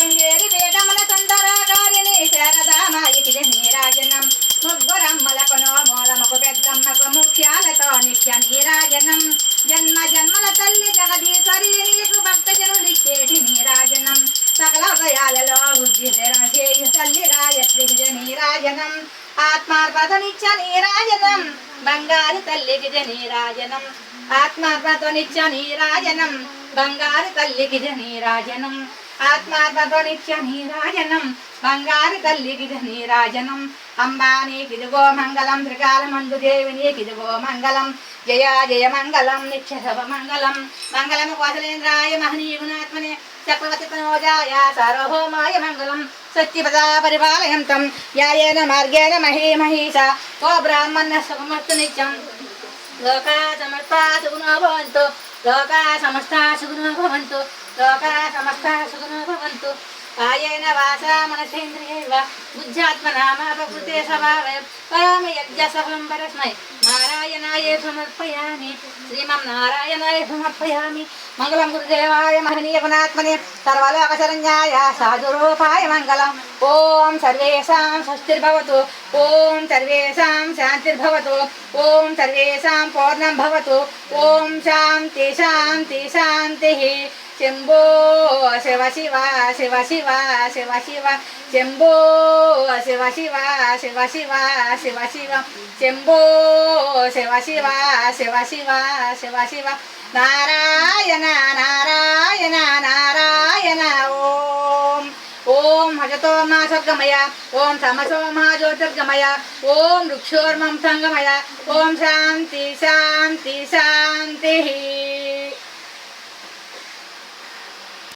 శృంగేరి పీఠముల సుందరగారిని శారదామాయికి నీరాజనం ముగ్గురమ్మలకు నోమూలముకు పెద్దమ్మకు ముఖ్యాలతో నిత్య నీరాజనం. జన్మ జన్మల తల్లి జగదీశ్వరి నీకు భక్తజనులిచ్చేటి నీరాజనం. సకల హృదయాలలో బుద్ధి చేయు తల్లి గాయత్రి నీరాజనం ఆత్మార్పదనిత్య నీరాజనం బంగారు తల్లికి నీరాజనం ఆత్మార్పదనిత్య నీరాజనం బంగారు తల్లికి నీరాజనం ఆత్మాత్మతోనిత్య నీరాజనం బంగారు తల్లికి నీరాజనం అంబానీకిదిగో మంగళం త్రికాలమందు దేవినీకిదిగో మంగళం జయ జయ మంగళం నిత్య శుభ మంగళం మంగళము కోసలేంద్రాయ మహనీయునాత్మనే చక్రవర్తి తనోజాయ సార్వభౌమాయ మంగళం సత్యపదా పరిపాలయంతం యాయేన మార్గేణ మహీ మహీష ఓ బ్రాహ్మణ సుఖమస్తు నిత్యం లోకా సమస్తా సుగుణో భవంతు లోకా సమస్తా సుగుణో భవంతు లోకా సమస్తా సుగుణ కాయేన వాచ మనసేంద్రియైవ బుద్ధ్యాత్మనామా ప్రకృతే స్వభావే పరమ యజ్ఞ పరస్మై నారాయణాయ సమర్పయామి శ్రీమం నారాయణాయ సమర్పయామి మంగళం గురుదేవాయ మహనీయ గుణాత్మనే సర్వలోకశరణ్యాయ సాధురూపాయ మంగళం ఓం సర్వేషాం స్వస్తిర్భవతు ఓం సర్వేషాం శాంతిర్భవతు ఓం సర్వేషాం పూర్ణం భవతు ఓం శాంతి శాంతి శాంతి శంభో శివ శివ శివ శివ శివ శివ శంభో శివ శివ శివ శివ శివ శివ శంభో శివ శివ శివ శివ శివ శివ నారాయణ నారాయణ నారాయణ ఓం ఓం హజతో మా స్వర్గమయ ఓం తమసో మా జ్యోతిర్గమయ ఓం వృక్షోర్మం సంగమయ ఓం శాంతి శాంతి శాంతి